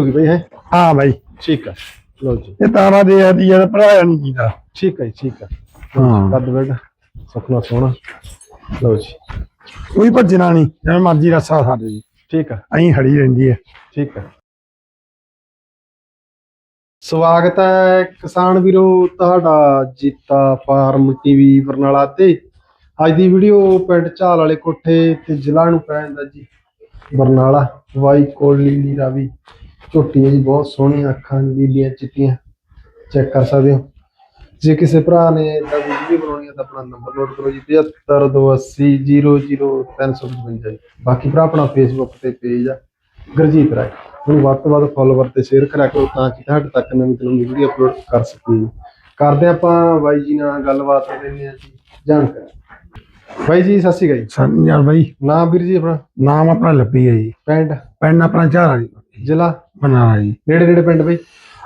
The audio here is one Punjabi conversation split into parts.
ਹੋ ਗਈ ਬਈ ਹੈ? ਹਾਂ ਬਾਈ। ਠੀਕ ਆ। ਲਓ ਜੀ। ਇਹ ਤਾਰਾ ਦੇ ਆ ਦੀ ਜਦ ਭਰਾਇਆ ਨਹੀਂ ਕੀਤਾ ਠੀਕ ਹੈ ਜੀ, ਠੀਕ ਆ। ਹਾਂ। ਕੱਦ ਬੈਡ ਸੁਖਣਾ ਸੋਹਣਾ ਲਓ ਜੀ। ਕੋਈ ਭੱਜਣਾ ਨਹੀਂ ਜਿਵੇਂ ਮਰਜ਼ੀ ਰੱਸਾ ਸਾਡੇ ਜੀ। ਠੀਕ ਆ। ਐਂ ਖੜੀ ਰਹਿੰਦੀ ਹੈ ਠੀਕ ਹੈ ਸਵਾਗਤ ਹੈ ਕਿਸਾਨ ਵੀਰੋ ਤੁਹਾਡਾ ਜੀਤਾ ਫਾਰਮ ਟੀਵੀ ਬਰਨਾਲਾ ਤੇ। ਅੱਜ ਦੀ ਵੀਡੀਓ ਪਿੰਡ ਝਾਲ ਵਾਲੇ ਕੋਠੇ ਤੇ ਜ਼ਿਲ੍ਹਾ ਨੂੰ ਪੈਂਦਾ ਜੀ। ਬਰਨਾਲਾ ਵਾਈ ਕੋਲ ਲੀਲੀ ਰਾਵੀ। ਝੋਟੀ ਹੈ ਜੀ ਬਹੁਤ ਸੋਹਣੀਆਂ ਅੱਖਾਂ ਲੀਲੀਆਂ ਚਿੱਟੀਆਂ। ਚੈੱਕ ਕਰ ਸਕਦੇ ਹੋ। ਜੇ ਕਿਸੇ ਭਰਾ ਨੇ ਦਾ ਵੀਡੀਓ ਬਣਾਉਣੀ ਹੈ ਤਾਂ ਆਪਣਾ ਨੰਬਰ ਨੋਟ ਕਰੋ ਜੀ 7528000355 ਜੀ। ਬਾਕੀ ਭਰਾ ਆਪਣਾ ਫੇਸਬੁੱਕ ਤੇ ਪੇਜ ਆ ਗੁਰਜੀਤ ਰਾਏ। ਉਹਨੂੰ ਵੱਧ ਤੋਂ ਵੱਧ ਫੋਲੋਵਰ ਤੇ ਸ਼ੇਅਰ ਕਰਿਆ ਕਰੋ ਤਾਂ ਕਿ ਤੁਹਾਡੇ ਤੱਕ ਨਵੀਂ ਤੋਂ ਨਵੀਂ ਵੀਡੀਓ ਅਪਲੋਡ ਕਰ ਸਕੀਏ ਕਰਦੇ ਆਪਾਂ ਬਾਈ ਜੀ ਨਾਲ ਗੱਲਬਾਤ ਲੈਂਦੇ ਹਾਂ ਜੀ ਜਾਣਕਾਰੀ। ਬਾਈ ਜੀ ਸਤਿ ਸ਼੍ਰੀ ਅਕਾਲ ਜੀ। ਯਾਰ ਬਾਈ। ਨਾਮ ਵੀਰ ਜੀ ਆਪਣਾ? ਨਾਮ ਆਪਣਾ ਲੱਭੀ ਹੈ ਜੀ। ਪਿੰਡ? ਪਿੰਡ ਆਪਣਾ ਝਾਰਾ ਜੀ। ਜ਼ਿਲ੍ਹਾ ਬਨਾਲਾ ਜੀ। ਨੇੜੇ ਨੇੜੇ ਪਿੰਡ ਬਈ?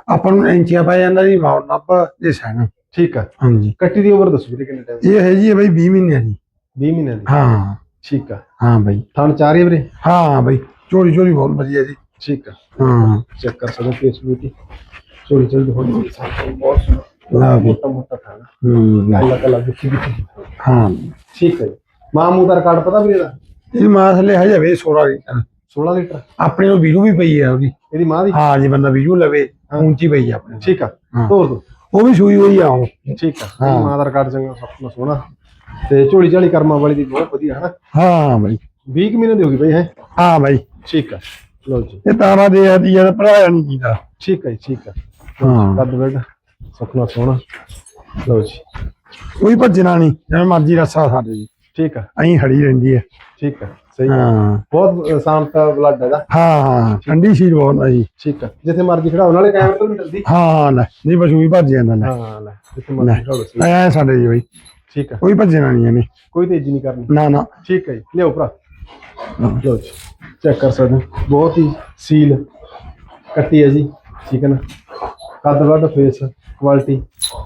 ਆਪਾਂ ਨੂੰ ਐਂਚੀਆਂ ਪੈ ਜਾਂਦਾ ਜੀ ਮੌੜ ਨੱਪ ਇਹ ਸੈਨ। ਠੀਕ ਆ। ਹਾਂਜੀ। ਕੱਟੀ ਦੀ ਉਮਰ ਦੱਸੋ ਵੀਰੇ ਕਿੰਨੇ ਟਾਈਮ ਇਹ ਹੈ ਜੀ ਬਾਈ 20 ਮਹੀਨੇ ਦੀ। 20 ਮਹੀਨਿਆਂ ਦੀ? ਹਾਂ। ਠੀਕ ਆ। ਹਾਂ ਬਾਈ। ਥਣ ਚਾਰ ਹੀ ਵੀਰੇ? ਹਾਂ ਬਾਈ ਚੋਰੀ ਚੋਰੀ ਬਹੁਤ ਵਧੀਆ ਜੀ। ਠੀਕ ਆ। ਹਾਂ। ਚੈੱਕ ਕਰ ਸਕਦੇ ਹੋ ਫੇਸਬੁੱਕ ਤੇ ਚੋਰੀ ਚੋਰੀ ਬਹੁਤ ਲਾ ਵੀ ਮੋਟਾ ਮੋਟਾ ਖਾਣਾ ਹੂੰ ਲੈ। ਕੱਲਾ ਵਿੱਚੀ ਵਿੱਚੀ ਹਾਂ। ਠੀਕ ਹੈ ਮਾਂ ਮੂੰਹ ਦਾ ਰਿਕਾਰਡ ਪਤਾ ਵੀਰੇ ਦਾ? ਇਹ ਮਾਸ ਲੈ ਹੈ ਜਾਵੇ 16 ਲੀਟਰ। 16 ਲੀਟਰ? ਆਪਣੇ ਨੂੰ ਵੀਰੂ ਵੀ ਪਈ ਹੈ ਉਹਦੀ। ਇਹਦੀ ਮਾਂ ਦੀ? ਹਾਂ ਜੀ ਬੰਦਾ ਵੀਰੂ ਲਵੇ ਉੱਚੀ ਪਈ ਹੈ ਆਪਣੇ ਠੀਕ ਆ। ਹਾਂ। ਤੋਰ ਦੋ। ਉਹ ਵੀ ਸੂਈ ਹੋਈ ਆ ਉਹ। ਠੀਕ ਆ। ਹਾਂ। ਮਾਂ ਦਾ ਰਿਕਾਰਡ ਚੰਗਾ ਸਭ ਸੋਹਣਾ। ਤੇ ਝੋਲੀ ਝਾਲੀ ਕਰਮਾਂ ਵਾਲੀ ਦੀ ਬਹੁਤ ਵਧੀਆ ਹਨਾ? ਹਾਂ ਬਾਈ। 20 ਕੁ ਮਹੀਨੇ ਦੀ ਹੋ ਗਈ ਬਈ ਹੈ? ਹਾਂ ਬਾਈ। ਠੀਕ ਆ। ਲਓ ਜੀ। ਇਹ ਤਾਰਾ ਦੇ ਆ ਦੀ ਜਦ ਭਰਾਇਆ ਨਹੀਂ ਕੀਤਾ ਠੀਕ ਆ ਜੀ ਠੀਕ ਆ। ਹਾਂ। ਕੱਦ ਬੈਡ ਸੁਖਣਾ ਸੋਹਣਾ। ਲਓ ਜੀ। ਕੋਈ ਭੱਜਣਾ ਨਹੀਂ ਜਿਵੇਂ ਮਰਜ਼ੀ ਰੱਸਾ ਸਾਡੇ ਜੀ। ਠੀਕ ਆ। ਐਂ ਖੜੀ ਰਹਿੰਦੀ ਹੈ ਠੀਕ ਆ। ਸਹੀ ਆ। ਹਾਂ। ਬਹੁਤ ਸ਼ਾਂਤ ਬਲੱਡ ਹੈਗਾ। ਹਾਂ ਹਾਂ ਠੰਡੀ ਸ਼ੀਰ ਬਹੁਤ ਆ ਜੀ। ਠੀਕ ਆ। ਜਿੱਥੇ ਮਰਜ਼ੀ ਖੜਾਓ ਨਾਲੇ ਕੈਮਰੇ ਤੋਂ ਵੀ ਡਰਦੀ। ਹਾਂ ਹਾਂ ਲੈ। ਨਹੀਂ ਬਸ ਉਹੀ ਭੱਜ ਜਾਂਦਾ ਲੈ। ਹਾਂ ਲੈ। ਜਿੱਥੇ ਮਰਜ਼ੀ ਖੜਾਓ ਸਹੀ। ਐ ਸਾਡੇ ਜੀ ਬਾਈ। ਠੀਕ ਆ। ਕੋਈ ਭੱਜਣਾ ਨਹੀਂ ਇਹਨੇ। ਕੋਈ ਤੇਜ਼ੀ ਨਹੀਂ ਕਰਨੀ। ਨਾ ਨਾ। ਠੀਕ ਹੈ ਜੀ। ਲਿਓ ਭਰਾ। ਲਓ ਜੀ। ਚੈੱਕ ਕਰ ਸਕਦੇ ਹੋ। ਬਹੁਤ ਹੀ ਸੀਲ ਕੱਟੀ ਹੈ ਜੀ। ਠੀਕ ਹੈ ਨਾ। ਕੱਦ ਵੱਡ ਫੇਸ ਕੁਆਲਿਟੀ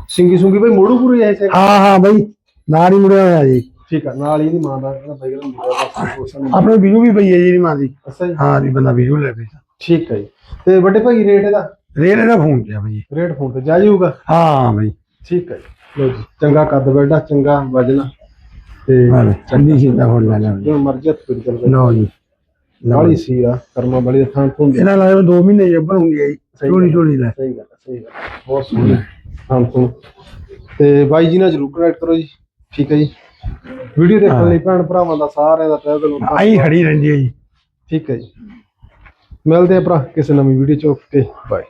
ਸਿੰਗੀ ਸੁੰਗੀ ਬਈ ਮੋੜੂ ਪੂਰੀ ਐ ਸੇ ਹਾਂ ਹਾਂ ਬਾਈ। ਨਾਲ ਹੀ ਮੁੜਿਆ ਹੋਇਆ ਜੀ। ਠੀਕ ਆ ਨਾਲ ਹੀ ਇਹਦੀ ਮਾਂ ਦਾ ਕਹਿੰਦਾ ਬਾਈ ਕਹਿੰਦਾ ਮੁੰਡਾ ਪੋਸਣ ਨਹੀਂ ਆਪਣੇ ਵੀਰੂ ਵੀ ਪਈ ਹੈ ਜੀ ਇਹਦੀ ਮਾਂ ਦੀ। ਅੱਛਾ ਜੀ। ਹਾਂ ਜੀ ਬੰਦਾ ਵੀਰੂ ਲਵੇ ਠੀਕ ਹੈ ਜੀ। ਤੇ ਵੱਡੇ ਭਾਈ ਰੇਟ ਇਹਦਾ? ਰੇਲ ਇਹਦਾ ਫੋਨ ਤੇ ਆ ਬਾਈ। ਰੇਟ ਫੋਨ ਤੇ ਜਾਇਜ਼ ਹੋਊਗਾ ਹਾਂ ਬਾਈ। ਠੀਕ ਹੈ ਜੀ। ਲਓ ਜੀ ਚੰਗਾ ਕੱਦ ਬੈਠਾ ਚੰਗਾ ਵਜਣਾ। ਤੇ ਠੰਡੀ ਸ਼ੀਰ ਦਾ ਫੋਨ ਲੈ ਲਿਆ। ਜੋ ਮਰਜ਼ੀ ਹੱਥ ਫਿਰ ਚੱਲ ਲਓ ਜੀ। ਬਾਲੀ ਸੀ ਆ ਕਰਮਾ ਬੜੀ ਥਾਂ ਤੋਂ ਇਹਨਾਂ ਨਾਲ 2 ਮਹੀਨੇ ਜੱਬਰ ਹੁੰਦੀ ਹੈ ਜੀ। ਚੋਰੀ ਚੋਰੀ ਲੈ। ਸਹੀ ਗੱਲ ਸਹੀ ਗੱਲ। ਬਹੁਤ ਸੋਹਣੀ। ਹਾਂ ਤੋਂ ਤੇ ਬਾਈ ਜੀ ਨਾਲ ਜਰੂਰ ਕਨੈਕਟ ਕਰੋ ਜੀ। ਠੀਕ ਹੈ ਜੀ। ਵੀਡੀਓ ਦੇਖਣ ਲਈ ਭੈਣ ਭਰਾਵਾਂ ਦਾ ਸਾਰਿਆਂ ਦਾ ਤਹਿ ਦਿਲੋਂ ਐਂ ਖੜੀ ਰਹਿੰਦੀ ਹੈ ਜੀ। ਠੀਕ ਹੈ ਜੀ। ਮਿਲਦੇ ਆ ਭਰਾ ਕਿਸੇ ਨਵੀਂ ਵੀਡੀਓ ਚ। ਓਕੇ। ਬਾਏ